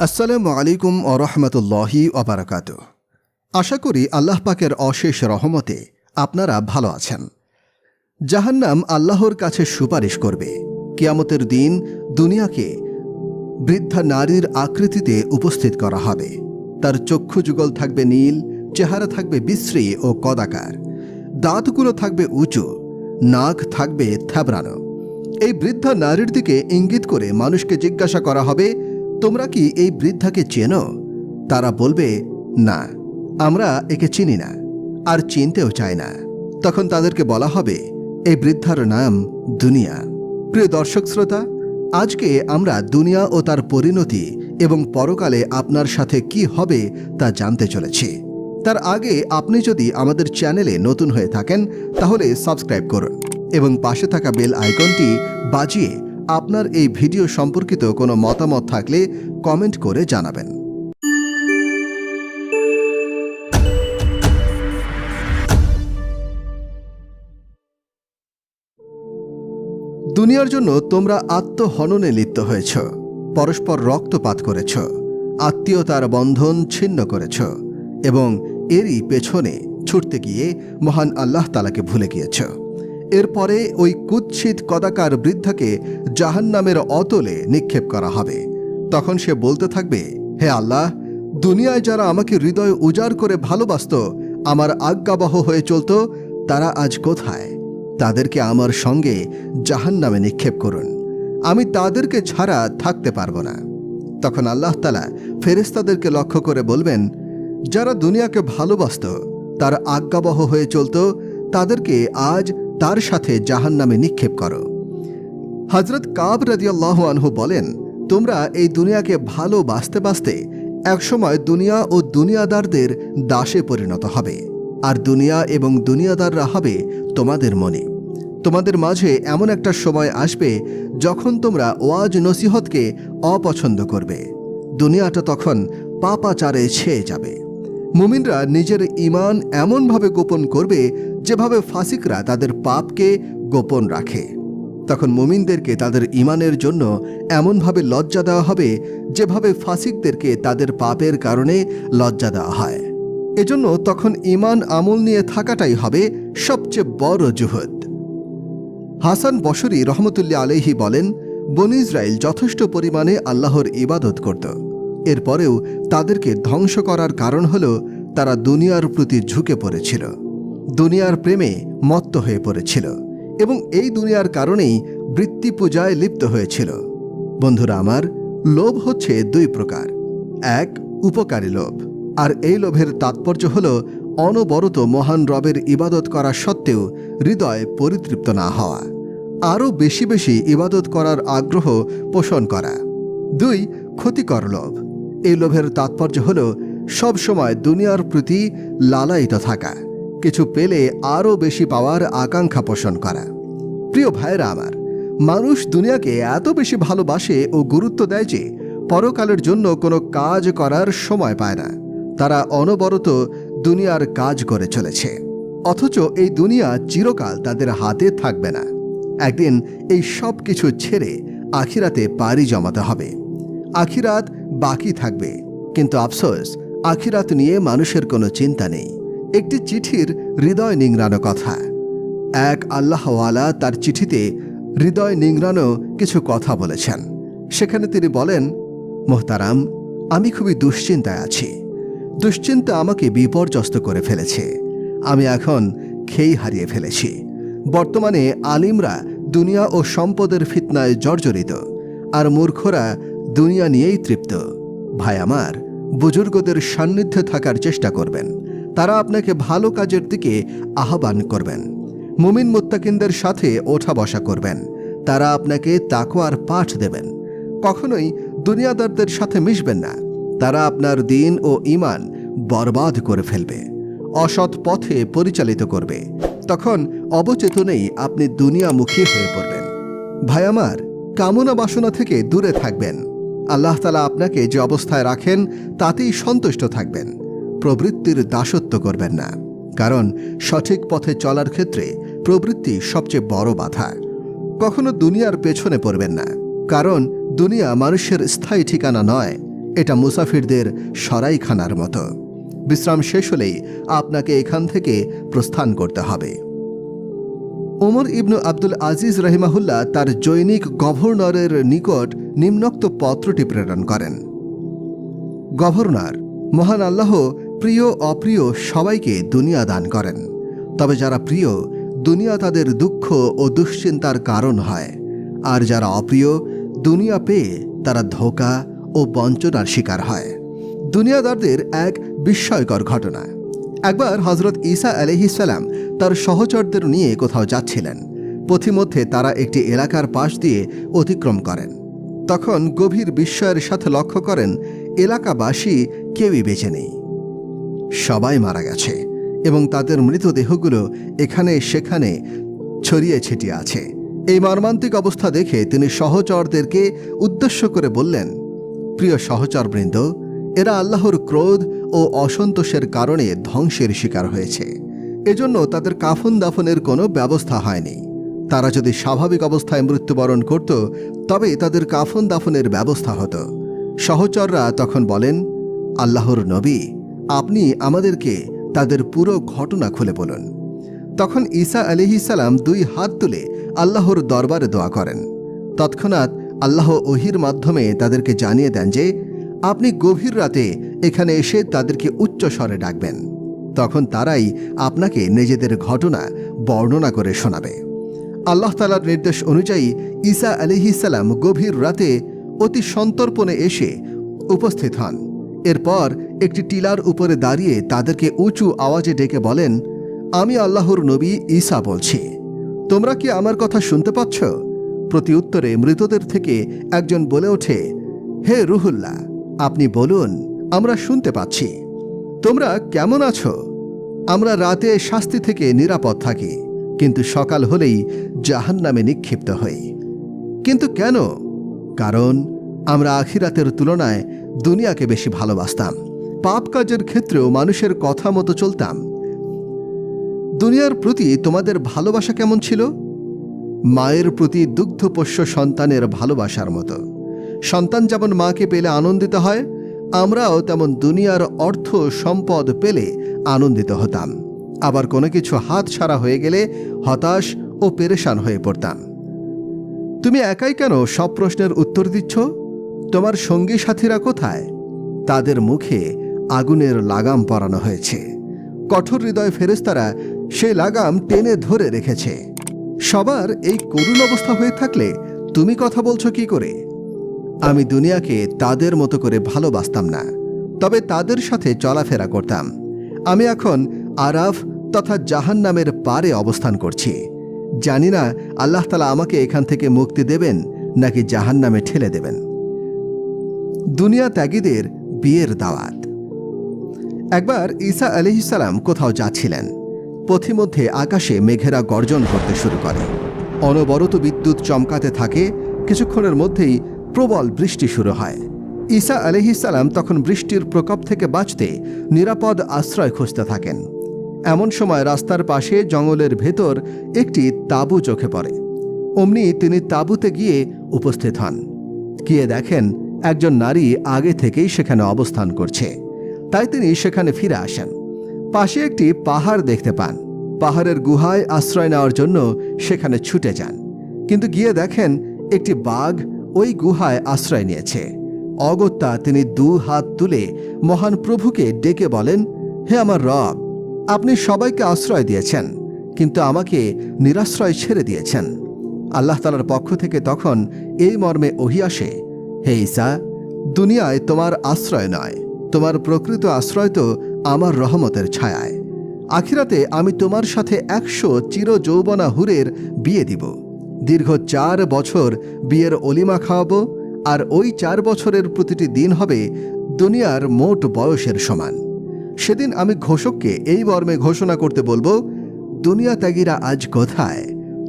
আসসালামু আলাইকুম ও রহমতুল্লাহি অবরাকাত আশা করি আল্লাহ পাকের অশেষ রহমতে আপনারা ভালো আছেন। জাহান্নাম আল্লাহর কাছে সুপারিশ করবে। কিয়ামতের দিন দুনিয়াকে বৃদ্ধা নারীর আকৃতিতে উপস্থিত করা হবে। তার চক্ষু যুগল থাকবে নীল, চেহারা থাকবে বিশ্রী ও কদাকার। দাঁতগুলো থাকবে উঁচু, নাক থাকবে থ্যাবড়ানো এই বৃদ্ধা নারীর দিকে ইঙ্গিত করে মানুষকে জিজ্ঞাসা করা হবে তোমরা কি এই বৃদ্ধাকে চেনো? তারা বলবে, না, আমরা একে চিনি না, আর চিনতেও চাই না। তখন তাদেরকে বলা হবে, এই বৃদ্ধার নাম দুনিয়া। প্রিয় দর্শক শ্রোতা, আজকে আমরা দুনিয়া ও তার পরিণতি এবং পরকালে আপনার সাথে কি হবে তা জানতে চলেছি। তার আগে আপনি যদি আমাদের চ্যানেলে নতুন হয়ে থাকেন, তাহলে সাবস্ক্রাইব করুন এবং পাশে থাকা বেল আইকনটি বাজিয়ে আপনার এই ভিডিও সম্পর্কিত কোনো মতামত থাকলে কমেন্ট করে জানাবেন। দুনিয়ার জন্য তোমরা আত্মহননে লিপ্ত হয়েছ, পরস্পর রক্তপাত করেছ, আত্মীয়তার বন্ধন ছিন্ন করেছ এবং এরই পেছনে ছুটতে গিয়ে মহান আল্লাহ তালাকে ভুলে গিয়েছ। এরপরে ওই কুৎসিত কদাকার বৃদ্ধাকে জাহান্নামের অতলে নিক্ষেপ করা হবে। তখন সে বলতে থাকবে, হে আল্লাহ, দুনিয়ায় যারা আমাকে হৃদয় উজাড় করে ভালোবাসত, আমার আজ্ঞাবহ হয়ে চলত, তারা আজ কোথায়? তাদেরকে আমার সঙ্গে জাহান নামে নিক্ষেপ করুন। আমি তাদেরকে ছাড়া থাকতে পারব না। তখন আল্লাহ তালা ফেরেস্তাদেরকে লক্ষ্য করে বলবেন, যারা দুনিয়াকে ভালোবাসত, তার আজ্ঞাবহ হয়ে চলত, তাদেরকে আজ তার সাথে জাহান নামে নিক্ষেপ করো। হজরত কাব রাজিয়াল্লাহ আনহু বলেন, তোমরা এই দুনিয়াকে ভালোবাসতে বাসতে একসময় দুনিয়া ও দুনিয়াদারদের দাসে পরিণত হবে। আর দুনিয়া এবং দুনিয়াদাররা হবে তোমাদের মনে। তোমাদের মাঝে এমন একটা সময় আসবে যখন তোমরা ওয়াজ নসিহতকে অপছন্দ করবে। দুনিয়াটা তখন পাপাচারে ছেয়ে যাবে। মুমিনরা নিজের ইমান এমনভাবে গোপন করবে যেভাবে ফাসিকরা তাদের পাপকে গোপন রাখে, তখন মুমিনদেরকে তাদের ইমানের জন্য এমনভাবে লজ্জা দেওয়া হবে যেভাবে ফাসিকদেরকে তাদের পাপের কারণে লজ্জা দেওয়া হয়। এজন্য তখন ইমান আমল নিয়ে থাকাটাই হবে সবচেয়ে বড় জুহদ। হাসান বসরি রহমতুল্লাহ আলহি বলেন, বন ইসরায়েল যথেষ্ট পরিমাণে আল্লাহর ইবাদত করত। এরপরেও তাদেরকে ধ্বংস করার কারণ হল তারা দুনিয়ার প্রতি ঝুঁকে পড়েছিল। দুনিয়ার প্রেমে মত্ত হয়ে পড়েছিল এবং এই দুনিয়ার কারণেই বৃত্তি পূজায় লিপ্ত হয়েছিল। বন্ধুরা আমার, লোভ হচ্ছে দুই প্রকার। এক, উপকারী লোভ। আর এই লোভের তাৎপর্য হল অনবরত মহান রবের ইবাদত করা সত্ত্বেও হৃদয় পরিতৃপ্ত না হওয়া। আরও বেশি বেশি ইবাদত করার আগ্রহ পোষণ করা। দুই, ক্ষতিকর লোভ। এই লোভের তাৎপর্য হল সবসময় দুনিয়ার প্রতি লালায়িত থাকা। কিছু পেলে আরও বেশি পাওয়ার আকাঙ্ক্ষা পোষণ করা। প্রিয় ভাইরা আমার, মানুষ দুনিয়াকে এত বেশি ভালোবাসে ও গুরুত্ব দেয় যে পরকালের জন্য কোনো কাজ করার সময় পায় না। তারা অনবরত দুনিয়ার কাজ করে চলেছে। অথচ এই দুনিয়া চিরকাল তাদের হাতে থাকবে না। একদিন এই সব কিছু ছেড়ে আখিরাতে পাড়ি জমাতে হবে। আখিরাত বাকি থাকবে। কিন্তু আফসোস, আখিরাত নিয়ে মানুষের কোনো চিন্তা নেই। একটি চিঠির হৃদয় নিংড়ানো কথা। এক আল্লাহওয়ালা তার চিঠিতে হৃদয় নিংড়ানো কিছু কথা বলেছেন। সেখানে তিনি বলেন, মোহতারাম, আমি খুবই দুশ্চিন্তায় আছি। দুশ্চিন্তা আমাকে বিপর্যস্ত করে ফেলেছে। আমি এখন খেই হারিয়ে ফেলেছি। বর্তমানে আলিমরা দুনিয়া ও সম্পদের ফিতনায় জর্জরিত, আর মূর্খরা দুনিয়া নিয়েই তৃপ্ত। ভাই আমার, বুজুর্গদের সান্নিধ্যে থাকার চেষ্টা করবেন। তারা আপনাকে ভালো কাজের দিকে আহ্বান করবেন। মুমিন মুত্তাকিনদের সাথে ওঠা বসা করবেন। তারা আপনাকে তাকোয়ার পাঠ দেবেন। কখনোই দুনিয়াদারদের সাথে মিশবেন না। তারা আপনার দিন ও ইমান বরবাদ করে ফেলবে। অসৎ পথে পরিচালিত করবে। তখন অবচেতনেই আপনি দুনিয়ামুখী হয়ে পড়বেন। ভাই আমার, কামনা বাসনা থেকে দূরে থাকবেন। আল্লাহ তালা আপনাকে যে অবস্থায় রাখেন, তাতেই সন্তুষ্ট থাকবেন। প্রবৃত্তির দাসত্ব করবেন না, কারণ সঠিক পথে চলার ক্ষেত্রে প্রবৃত্তি সবচেয়ে বড় বাধা। কখনো দুনিয়ার পেছনে পড়বেন না, কারণ দুনিয়া মানুষের স্থায়ী ঠিকানা নয়, এটা মুসাফিরদের সরাইখানার মতো। বিশ্রাম শেষ হলেই আপনাকে এখান থেকে প্রস্থান করতে হবে। ওমর ইবনু আব্দুল আজিজ রহিমাহুল্লাহ তার জৈনিক গভর্নরের নিকট নিম্নোক্ত পত্রটি প্রেরণ করেন। গভর্নর, মহান আল্লাহ প্রিয়, অপ্রিয় সবাইকে দুনিয়া দান করেন। তবে যারা প্রিয়, দুনিয়া তাদের দুঃখ ও দুশ্চিন্তার কারণ হয়। আর যারা অপ্রিয়, দুনিয়া পেয়ে তারা ধোকা ও বঞ্চনার শিকার হয়। দুনিয়াদারদের এক বিস্ময়কর ঘটনা। একবার হজরত ঈসা আলহিসাল্লাম তার সহচরদের নিয়ে কোথাও যাচ্ছিলেন। পথিমধ্যে তারা একটি এলাকার পাশ দিয়ে অতিক্রম করেন। তখন গভীর বিস্ময়ের সাথে লক্ষ্য করেন, এলাকাবাসী কেউই বেঁচে নেই। সবাই মারা গেছে এবং তাদের মৃতদেহগুলো এখানে সেখানে ছড়িয়ে ছিটিয়ে আছে। এই মর্মান্তিক অবস্থা দেখে তিনি সহচরদেরকে উদ্দেশ্য করে বললেন, প্রিয় সহচরবৃন্দ, এরা আল্লাহর ক্রোধ ও অসন্তোষের কারণে ধ্বংসের শিকার হয়েছে। এজন্য তাদের কাফন দাফনের কোনো ব্যবস্থা হয়নি। তারা যদি স্বাভাবিক অবস্থায় মৃত্যুবরণ করত তবে তাদের কাফন দাফনের ব্যবস্থা হতো। সহচররা তখন বলেন, আল্লাহর নবী আপনি আমাদেরকে তাদের পুরো ঘটনা খুলে বলুন। তখন ঈসা আলিহিসাল্লাম দুই হাত তুলে আল্লাহর দরবারে দোয়া করেন। তৎক্ষণাৎ আল্লাহ ওহির মাধ্যমে তাদেরকে জানিয়ে দেন যে, আপনি গভীর রাতে এখানে এসে তাদেরকে উচ্চ স্বরে ডাকবেন। তখন তারাই আপনাকে নিজেদের ঘটনা বর্ণনা করে শোনাবে। আল্লাহ তালার নির্দেশ অনুযায়ী ঈসা আলিহিসাল্লাম গভীর রাতে অতি সন্তর্পণে এসে উপস্থিত হন। এরপর একটি টিলার উপরে দাঁড়িয়ে তাদেরকে উঁচু আওয়াজে ডেকে বলেন, আমি আল্লাহর নবী ঈসা বলছি। তোমরা কি আমার কথা শুনতে পাচ্ছ? প্রতি উত্তরে মৃতদের থেকে একজন বলে ওঠে, হে রুহুল্লাহ, আপনি বলুন, আমরা শুনতে পাচ্ছি। তোমরা কেমন আছো? আমরা রাতে শাস্তি থেকে নিরাপদ থাকি, কিন্তু সকাল হলেই জাহান নামে নিক্ষিপ্ত হই। কিন্তু কেন? কারণ আমরা আখিরাতের তুলনায় দুনিয়াকে বেশি ভালোবাসতাম। পাপ কাজের ক্ষেত্রেও মানুষের কথা মতো চলতাম। দুনিয়ার প্রতি তোমাদের ভালোবাসা কেমন ছিল? মায়ের প্রতি দুগ্ধপোষ্য সন্তানের ভালোবাসার মতো। সন্তান যেমন মাকে পেলে আনন্দিত হয়, আমরাও তেমন দুনিয়ার অর্থ সম্পদ পেলে আনন্দিত হতাম। আবার কোনো কিছু হাত ছাড়া হয়ে গেলে হতাশ ও পেরেশান হয়ে পড়তাম। তুমি একাই কেন সব প্রশ্নের উত্তর দিচ্ছ? তোমার সঙ্গী সাথীরা কোথায়? তাদের মুখে আগুনের লাগাম পরানো হয়েছে। কঠোর হৃদয় ফেরেস্তারা সেই লাগাম টেনে ধরে রেখেছে। সবার এই করুণ অবস্থা হয়ে থাকলে তুমি কথা বলছো কি করে? আমি দুনিয়াকে তাদের মতো করে ভালোবাসতাম না, তবে তাদের সাথে চলাফেরা করতাম। আমি এখন আরাফ তথা জাহান নামের পারে অবস্থান করছি। জানি না আল্লাহ তালা আমাকে এখান থেকে মুক্তি দেবেন নাকি জাহান নামে ঠেলে দেবেন। দুনিয়া ত্যাগীদের বিয়ের দাওয়াত। একবার ঈসা আলিহিসাল্লাম কোথাও যাচ্ছিলেন, পথিমধ্যে আকাশে মেঘেরা গর্জন করতে শুরু করে। অনবরত বিদ্যুৎ চমকাতে থাকে, কিছুক্ষণের মধ্যেই প্রবল বৃষ্টি শুরু হয়। ঈসা আলিহিসাল্লাম তখন বৃষ্টির প্রকোপ থেকে বাঁচতে নিরাপদ আশ্রয় খুঁজতে থাকেন। এমন সময় রাস্তার পাশে জঙ্গলের ভেতর একটি তাঁবু চোখে পড়ে। অমনি তিনি তাঁবুতে গিয়ে উপস্থিত হন। গিয়ে দেখেন একজন নারী আগে থেকেই সেখানে অবস্থান করছে। তাই তিনি সেখানে ফিরে আসেন। পাশে একটি পাহাড় দেখতে পান। পাহাড়ের গুহায় আশ্রয় নেওয়ার জন্য সেখানে ছুটে যান। কিন্তু গিয়ে দেখেন একটি বাঘ ওই গুহায় আশ্রয় নিয়েছে। অগত্যা তিনি দু হাত তুলে মহান প্রভুকে ডেকে বলেন, হে আমার রব, আপনি সবাইকে আশ্রয় দিয়েছেন, কিন্তু আমাকে নিরাশ্রয় ছেড়ে দিয়েছেন। আল্লাহ তালার পক্ষ থেকে তখন এই মর্মে ওহি আসে হে ঈসা, দুনিয়ায় তোমার আশ্রয় নয় তোমার প্রকৃত আশ্রয় তো আমার রহমতের ছায়ায়। আখিরাতে আমি তোমার সাথে একশো চির যৌবনা হুরের বিয়ে দিব। দীর্ঘ চার বছর বিয়ের অলিমা খাওয়াবো, আর ওই চার বছরের প্রতিটি দিন হবে দুনিয়ার মোট বয়সের সমান। সেদিন আমি ঘোষককে এই মর্মে ঘোষণা করতে বলব, দুনিয়া ত্যাগীরা আজ কোথায়?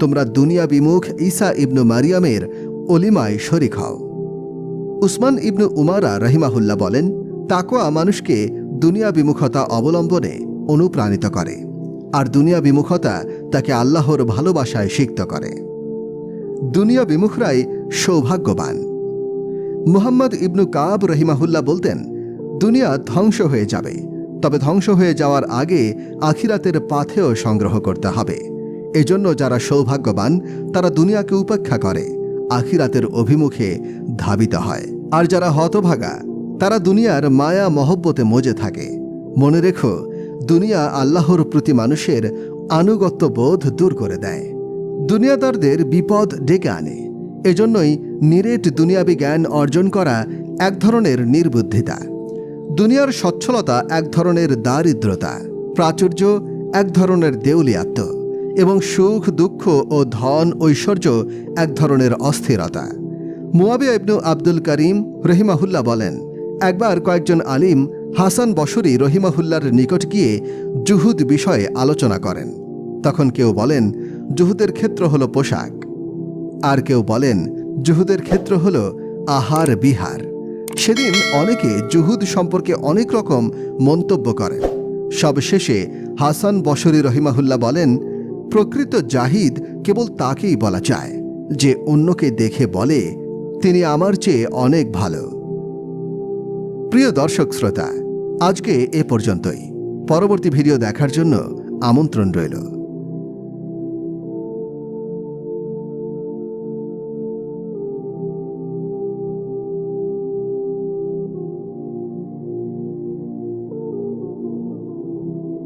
তোমরা দুনিয়া বিমুখ ঈসা ইবনু মারিয়ামের অলিমায় শরিক হও। উসমান ইবনু উমারা রহিমাহুল্লাহ বলেন তাকোয়া মানুষকে দুনিয়া বিমুখতা অবলম্বনে অনুপ্রাণিত করে, আর দুনিয়া বিমুখতা তাকে আল্লাহর ভালোবাসায় সিক্ত করে। দুনিয়া বিমুখরাই সৌভাগ্যবান। মুহাম্মদ ইবনু কাব রহিমাহুল্লাহ বলতেন, দুনিয়া ধ্বংস হয়ে যাবে, তবে ধ্বংস হয়ে যাওয়ার আগে আখিরাতের পাথেও সংগ্রহ করতে হবে। এজন্য যারা সৌভাগ্যবান, তারা দুনিয়াকে উপেক্ষা করে, আখিরাতের অভিমুখে ধাবিত হয়। আর যারা হতভাগা, তারা দুনিয়ার মায়া মহব্বতে মজে থাকে। মনে রেখো, দুনিয়া আল্লাহর প্রতি মানুষের আনুগত্য বোধ দূর করে দেয়। দুনিয়াদারদের বিপদ ডেকে আনে। এজন্যই নিরেট দুনিয়াবি জ্ঞান অর্জন করা এক ধরনের নির্বুদ্ধিতা। দুনিয়ার সচ্ছলতা এক ধরনের দারিদ্রতা, প্রাচুর্য এক ধরনের দেউলিয়াত্ম এবং সুখ, দুঃখ ও ধন ঐশ্বর্য এক ধরনের অস্থিরতা। মুয়াবিয়া ইবনু আব্দুল করিম রহিমাহুল্লাহ বলেন, একবার কয়েকজন আলিম হাসান বসরি রহিমাহুল্লার নিকট গিয়ে জুহুদ বিষয়ে আলোচনা করেন। তখন কেউ বলেন, জুহুদের ক্ষেত্র হল পোশাক। আর কেউ বলেন, জুহুদের ক্ষেত্র হল আহার বিহার। সেদিন অনেকে জুহুদ সম্পর্কে অনেক রকম মন্তব্য করেন। সবশেষে হাসান বসরি রহিমাহুল্লাহ বলেন, প্রকৃত জাহিদ কেবল তাকেই বলা যায়, যে অন্যকে দেখে বলে তিনি আমার চেয়ে অনেক ভালো। প্রিয় দর্শক শ্রোতা, আজকে এ পর্যন্তই। পরবর্তী ভিডিও দেখার জন্য আমন্ত্রণ রইল।